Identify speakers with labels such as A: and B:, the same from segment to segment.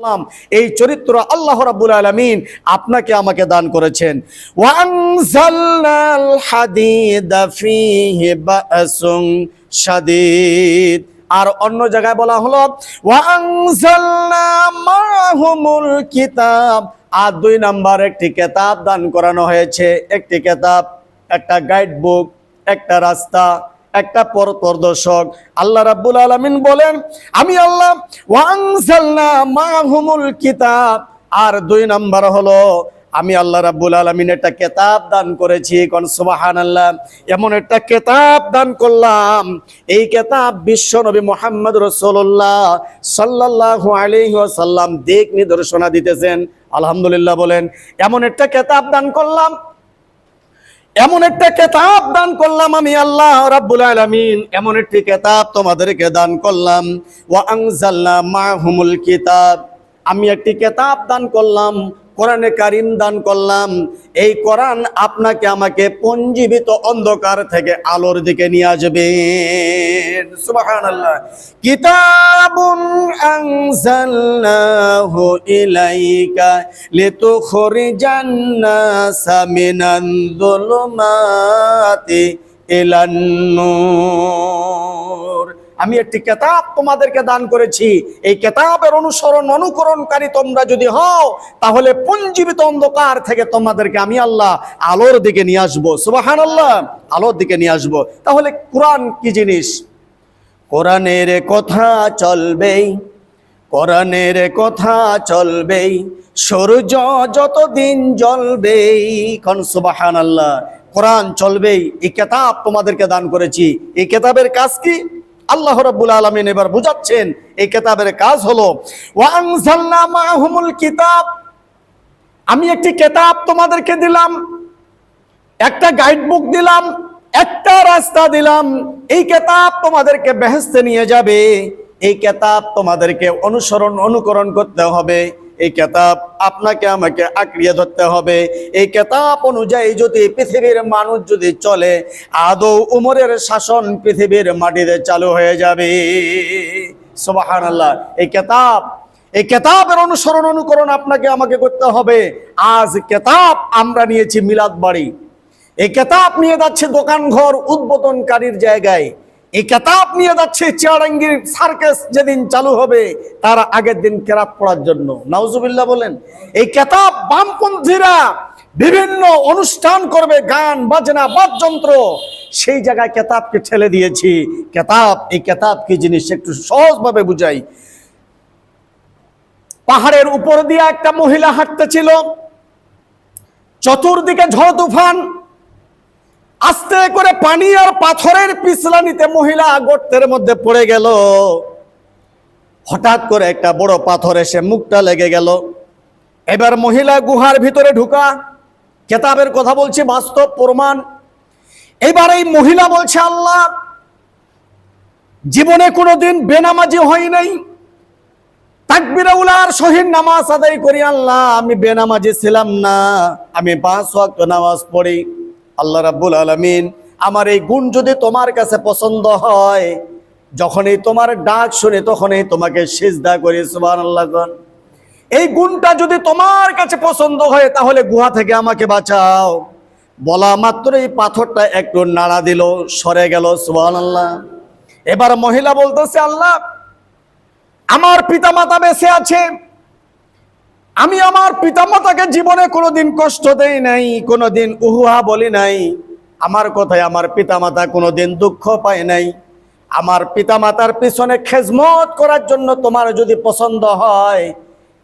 A: সাল্লাম এই চরিত্র আল্লাহ রাব্বুল আলামিন আপনাকে আমাকে দান করেছেন। আর অন্য জায়গায় বলা হলো কিতাব। আর দুই নাম্বার একটি কেতাব দান করানো হয়েছে। একটি কেতাব, একটা গাইড বুক একটা রাস্তা। একটা পর প্রদর্শক। আল্লাহ রাব্বুল আলামিন বলেন, আমি আল্লাহ, ওয়ানজালনা মাহুমুল কিতাব। আর দুই নাম্বার হলো, আমি আল্লাহ রাব্বুল আলামিন একটা কেতাব দান করেছি। কোন সুবহানাল্লাহ, এমন একটা কেতাব দান করলাম। এই কেতাব বিশ্ব নবী মুহাম্মদ রাসূলুল্লাহ সাল্লাল্লাহু আলাইহি ওয়াসাল্লাম দিক নিদর্শনা দিতেছেন। আলহামদুলিল্লাহ বলেন, এমন একটা কেতাব দান করলাম এমন একটা কেতাব দান করলাম আমি আল্লাহ রাব্বুল আলামিন। এমন একটি কেতাব তোমাদেরকে দান করলাম। ওয়া আনজালনা মাহুমুল কিতাব। আমি একটি কেতাব দান করলাম। কোরআনে কারিম দান করলাম। এই কোরআন আপনাকে আমাকে পঞ্জীবিত অন্ধকার থেকে আলোর দিকে নিয়ে আসবে। সুবহানাল্লাহ। কিতাবুন ইলাইকা আমি একটি কেতাব তোমাদেরকে দান করেছি। এই কেতাবের অনুসরণ, অনুকরণকারী তোমরা যদি হও, তাহলে পুঞ্জীবিত অন্ধকার থেকে তোমাদেরকে আমি আল্লাহ আলোর দিকে নিয়ে আসব। সুবাহান আল্লাহ আলোর দিকে নিয়ে আসব। তাহলে কোরআন কি জিনিস? কোরআনের কথা চলবেই, কোরআনের কথা চলবেই, সূর্য যতদিন জ্বলবেই কোন সুবাহান আল্লাহ কোরআন চলবেই। এই কেতাব তোমাদেরকে দান করেছি। এই কেতাবের কাজ কি? আল্লাহ রাব্বুল আলামিন এবার বুঝাচ্ছেন, এই কেতাবের কাজ হলো কিতাব। আমি একটি কেতাব তোমাদেরকে দিলাম, একটা গাইড বুক দিলাম, একটা রাস্তা দিলাম, এই কেতাব তোমাদেরকে বেহেস্তে নিয়ে যাবে, এই কেতাব তোমাদেরকে অনুসরণ, অনুকরণ করতে হবে। এই কেতাব আপনাকে আমাকে আঁকড়িয়ে ধরতে হবে। এই কেতাব অনুযায়ী যদি পৃথিবীর মানুষ যদি চলে, আদৌ উমরের শাসন পৃথিবীর মাটিতে চালু হয়ে যাবে। সুবাহান আল্লাহ এই কেতাব, এই কেতাবের অনুসরণ অনুকরণ আপনাকে আমাকে করতে হবে। আজ কেতাব আমরা নিয়েছি মিলাদ বাড়ি। এই কেতাব নিয়ে যাচ্ছে দোকান ঘর উদ্বোধনকারীর জায়গায়। এই কেতাব নিয়ে যাচ্ছে চিয়ারাঙ্গির সার্কাস যেদিন চালু হবে, তার আগের দিন কেরাত পড়ার জন্য। নাউজুবিল্লাহ বলেন, এই কেতাব বামপন্থীরা বিভিন্ন অনুষ্ঠান করবে, গান, বাজনা, বাদ্যযন্ত্র। সেই জায়গায় কেতাবকে ঠেলে দিয়েছি। কেতাব, এই কেতাব কি জিনিস একটু সহজভাবে বুঝাই। পাহাড়ের উপর দিয়ে একটা মহিলা হাঁটতেছিল। চতুর্দিকে ঝড় তুফান। আস্তে করে পানি আর পাথরের পিছলানিতে মহিলা গর্তের মধ্যে পড়ে গেল। হঠাৎ করে একটা বড় পাথর এসে মুখটা লেগে গেল। এবার মহিলা গুহার ভিতরে ঢুকা। কেতাবের কথা বলছি, বাস্তব প্রমাণ। এবার এই মহিলা বলছে, আল্লাহ, জীবনে কোনোদিন বেনামাজি হয় নাই। তাকবিরা উলার শহীদ নামাজ আদায় করি, আল্লাহ, আমি বেনামাজি ছিলাম না। আমি পাঁচ ওয়াক্ত নামাজ পড়ি। আল্লাহ রাব্বুল আলামিন, আমার এই গুণ যদি তোমার কাছে পছন্দ হয়, যখনই তোমার ডাক শুনে তখনই তোমাকে সিজদা করি, সুবহানাল্লাহ গণ। এই গুণটা যদি তোমার কাছে পছন্দ হয়, তাহলে গুহা থেকে আমাকে বাঁচাও। বলা মাত্র এই পাথরটা একটু নাড়া দিল, সরে গেল সুবান আল্লাহ এবার মহিলা বলতেছে, আল্লাহ, আমার পিতামাতা বেঁচে আছে আমি আমার পিতামাতাকে জীবনে কোনোদিন কষ্ট দেই নাই, কোনোদিন উহুহা বলি নাই। আমার কথায় আমার পিতামাতা কোনোদিন দুঃখ পায় নাই। আমার পিতামাতার পিছনে খেজমত করার জন্য তোমার যদি পছন্দ হয়,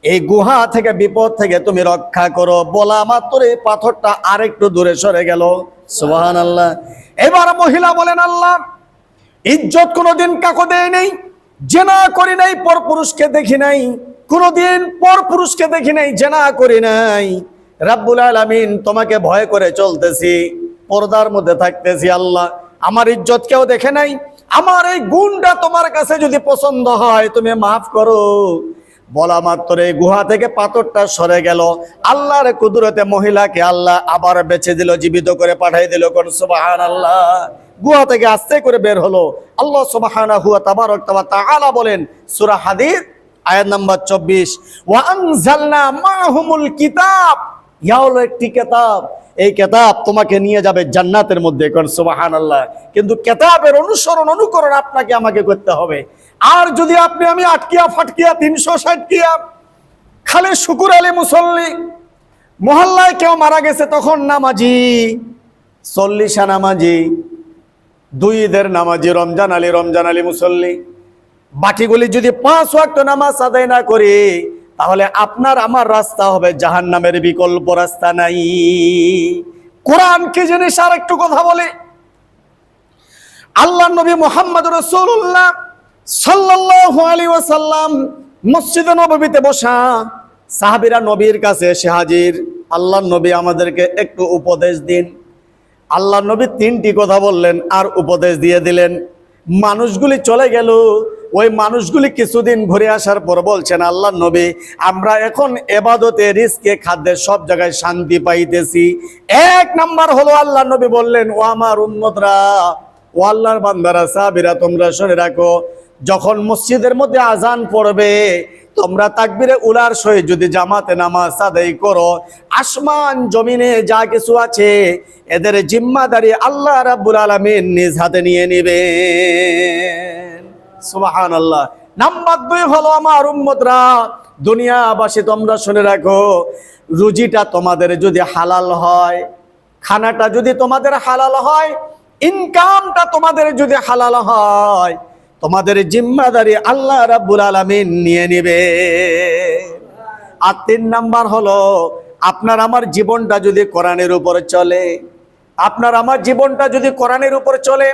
A: এই গুহা থেকে, বিপদ থেকে তুমি রক্ষা করো। বলা মাত্র এই পাথরটা আরেকটু দূরে সরে গেল। সুবহান আল্লাহ এবার মহিলা বলেন, আল্লাহ, ইজ্জত কোনোদিন কাকো দেয় নেই, জেনা করি নাই পর পুরুষকে দেখি নাই। কোনোদিন পর পুরুষকে দেখি নাই, জেনা করি নাই। রাব্বুল আলামিন তোমাকে ভয় করে চলতেছি, পর্দার মধ্যে থাকতেছি আল্লাহ। আমার ইজ্জত কেউ দেখে নাই, আমার এই গুণটা তোমার কাছে যদি পছন্দ হয়, তুমি মাফ করো। বলা মাত্র এই গুহা থেকে পাথরটা সরে গেল। আল্লাহর কুদরতে মহিলাকে আল্লাহ আবার বেছে দিল, জীবিত করে পাঠাই দিল, কোন সুবাহান আল্লাহ গুহা থেকে আস্তে করে বের হলো। আল্লাহ সুবাহানা হুয়া তাবারক তাআলা বলেন, সূরা হাদিদ আয়াত নাম্বার চব্বিশ। ওয়ানজালনা মাহুমুল কিতাব। ইয়া একটি কেতাব। এই কেতাব তোমাকে নিয়ে যাবে জান্নাতের মধ্যে। সুবাহান আল্লাহ কিন্তু কেতাবের অনুসরণ, অনুকরণ আপনাকে আমাকে করতে হবে। আর যদি আপনি আমি আটকিয়া, ফাটকিয়া, তিনশো, ষাটকিয়া, খালে শুকুর আলী মুসল্লি, মহল্লায় কেউ মারা গেছে, তখন নামাজি, চল্লিশা নামাজি, দুই ঈদের নামাজি, রমজান আলী রমজান আলী মুসল্লি বাকিগুলি যদি পাঁচ ওয়াক্ত নামাজ আদায় না করি, তাহলে আপনার আমার রাস্তা হবে জাহান নামের বিকল্প রাস্তা নাই। কোরআন কি জিনিস আর একটু কথা বলে? আল্লাহ নবী মোহাম্মদ রসুল্লাহ সাল্লাল্লাহু আলাইহি ওয়াসাল্লাম মসজিদে নববীতে বসা সাহাবীরা নবীর কাছে এসে হাজির, আল্লাহ নবী আমাদেরকে একটু উপদেশ দিন। আল্লাহ নবী তিনটি কথা বললেন আর উপদেশ দিয়ে দিলেন। মানুষগুলি চলে গেল ওই মানুষগুলি কিছুদিন ঘুরে আসার পর বলছেন, আল্লাহ নবী, আমরা এখন এবাদতে রিস্কে খাদ্যে সব জায়গায় শান্তি পাইতেছি। এক নাম্বার হলো আল্লাহ নবী বললেন, ও আমার উন্মতরা ও আল্লাহর বান্দারা সাবিরা তোমরা শুনে রাখো, যখন মসজিদের মধ্যে আজান পড়বে, তোমরা তাকবিরে উলার সহিত যদি জামাতে নামাজ আদায় করো, আসমান জমিনে যা কিছু আছে, এদের জিম্মাদারি আল্লাহ রাব্বুল আলামিন নিজ হাতে নিয়ে নেবেন। সুবাহান আল্লাহ নাম্বার দুই হলো আমার উম্মতরা, দুনিয়াবাসী তোমরা শুনে রাখো, রুজিটা তোমাদের যদি হালাল হয়, খানাটা যদি তোমাদের হালাল হয় ইনকামটা তোমাদের যদি হালাল হয়, তোমাদের জিম্মাদারি আল্লাহ রাব্বুল আলামিন নিয়ে নিবে। আর তিন নাম্বার হলো, আপনার আমার জীবনটা যদি কোরআনের উপরে চলে, আপনার আমার জীবনটা যদি কোরআনের উপর চলে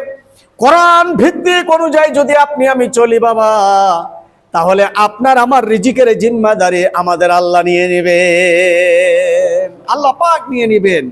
A: কোরআন ভিত্তিক অনুযায়ী যদি আপনি আমি চলি বাবা, তাহলে আপনার আমার রিজিকের জিম্মাদারি আমাদের আল্লাহ নিয়ে নেবেন। আল্লাহ পাক নিয়ে নেবেন।